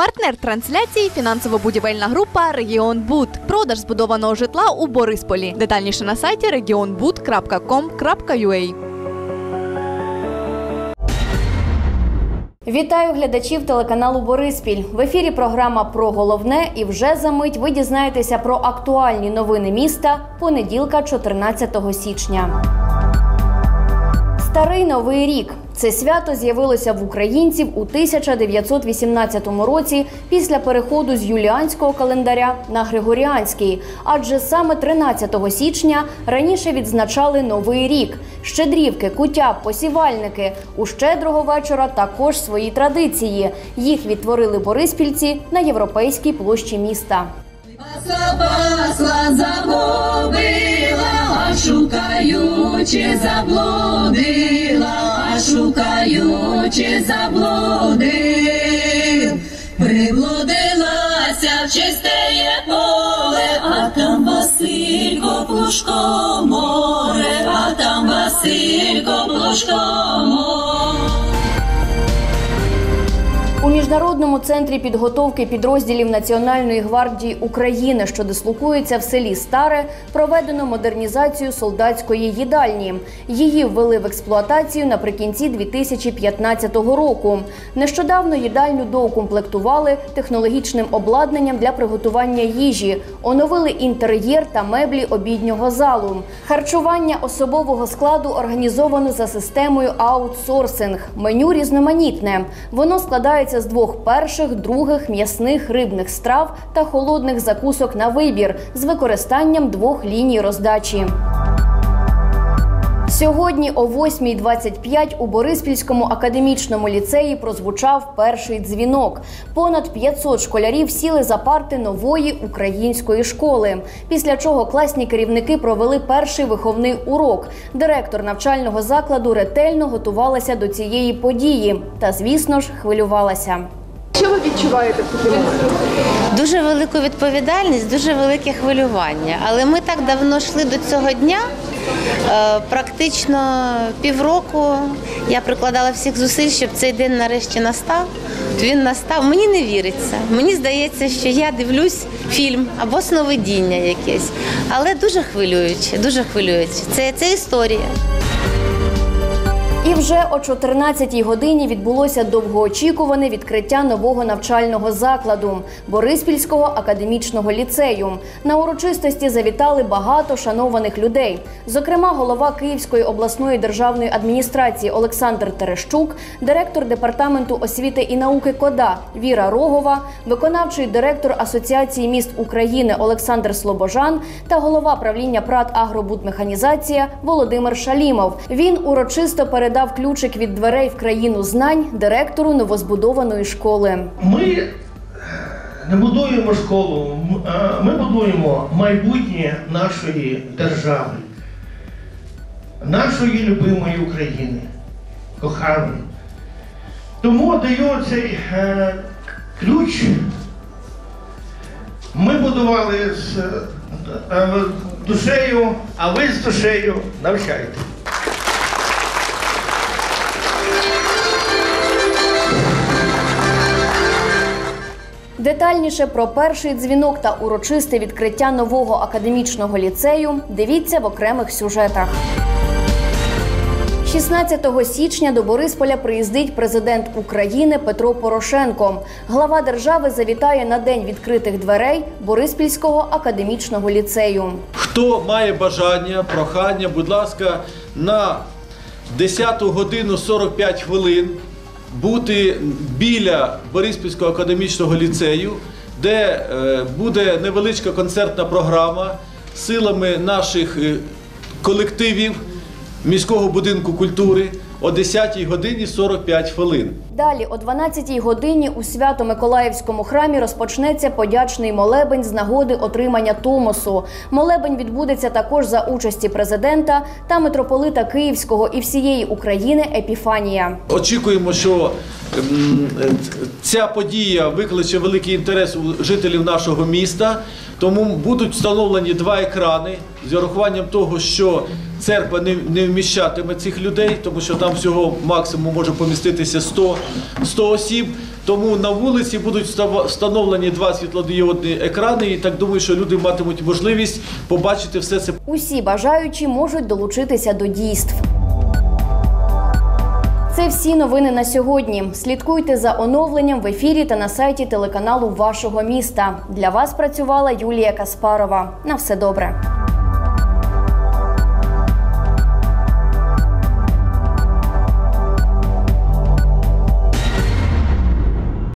Партнер трансляції фінансово-будівельна група Регіон Буд. Продаж збудованого житла у Борисполі. Детальніше на сайті regionbud.com.ua. Вітаю глядачів телеканалу Бориспіль. В ефірі програма про головне і вже за мить ви дізнаєтеся про актуальні новини міста понеділка, 14 січня. Старий новий рік. Це свято з'явилося в українців у 1918 році після переходу з юліанського календаря на григоріанський. Адже саме 13 січня раніше відзначали новий рік. Щедрівки, куття, посівальники. У щедрого вечора також свої традиції. Їх відтворили бориспільці на європейській площі міста. Пасла, загубила, шукаючи заблудила, шукаючи заблудив. Приблудилася в чистеє поле, а там Василько Плушко море, а там Василько Плушко море. Міжнародному центрі підготовки підрозділів Національної гвардії України, що дислокується в селі Старе, проведено модернізацію солдатської їдальні. Її ввели в експлуатацію наприкінці 2015 року. Нещодавно їдальню доукомплектували технологічним обладнанням для приготування їжі, оновили інтер'єр та меблі обіднього залу. Харчування особового складу організовано за системою аутсорсинг. Меню різноманітне. Воно складається з двох перших, других м'ясних рибних страв та холодних закусок на вибір з використанням двох ліній роздачі. Сьогодні о 8.25 у Бориспільському академічному ліцеї прозвучав перший дзвінок. Понад 500 школярів сіли за парти нової української школи. Після чого класні керівники провели перший виховний урок. Директор навчального закладу ретельно готувалася до цієї події та, звісно ж, хвилювалася. Що ви відчуваєте в такий момент? Дуже велику відповідальність, дуже велике хвилювання. Але ми так давно йшли до цього дня. Е, Практично півроку я прикладала всіх зусиль, щоб цей день нарешті настав. Він настав. Мені не віриться. Мені здається, що я дивлюсь фільм або сновидіння якесь. Але дуже хвилююче, дуже хвилююче. Це, це історія. І вже о 14-й годині відбулося довгоочікуване відкриття нового навчального закладу Бориспільського академічного ліцею. На урочистості завітали багато шанованих людей. Зокрема, голова Київської обласної державної адміністрації Олександр Терещук, директор департаменту освіти і науки КОДА Віра Рогова, виконавчий директор Асоціації міст України Олександр Слобожан та голова правління ПРАТ Агробудмеханізація Володимир Шалімов. Він урочисто передав ключик від дверей в країну знань директору новозбудованої школи. Ми не будуємо школу, ми будуємо майбутнє нашої держави, нашої любимої України, коханої. Тому даю цей е, ключ. Ми будували з е, душею, а ви з душею навчайте. Детальніше про перший дзвінок та урочисте відкриття нового академічного ліцею дивіться в окремих сюжетах. 16 січня до Борисполя приїздить президент України Петро Порошенко. Глава держави завітає на день відкритих дверей Бориспільського академічного ліцею. Хто має бажання, прохання, будь ласка, на 10 годину 45 хвилин бути біля Бориспільського академічного ліцею, де е, буде невеличка концертна програма силами наших е, колективів міського будинку культури о 10 годині 45 хвилин. Далі о 12-й годині у Свято-Миколаївському храмі розпочнеться подячний молебень з нагоди отримання Томосу. Молебень відбудеться також за участі президента та митрополита Київського і всієї України Епіфанія. Очікуємо, що ця подія викличе великий інтерес у жителів нашого міста. Тому будуть встановлені два екрани з урахуванням того, що церква не, не вміщатиме цих людей, тому що там всього максимум може поміститися 100, 100 осіб. Тому на вулиці будуть встановлені два світлодіодні екрани, і так думаю, що люди матимуть можливість побачити все це Усі бажаючі можуть долучитися до дійств. Це всі новини на сьогодні. Слідкуйте за оновленням в ефірі та на сайті телеканалу вашого міста. Для вас працювала Юлія Каспарова. На все добре.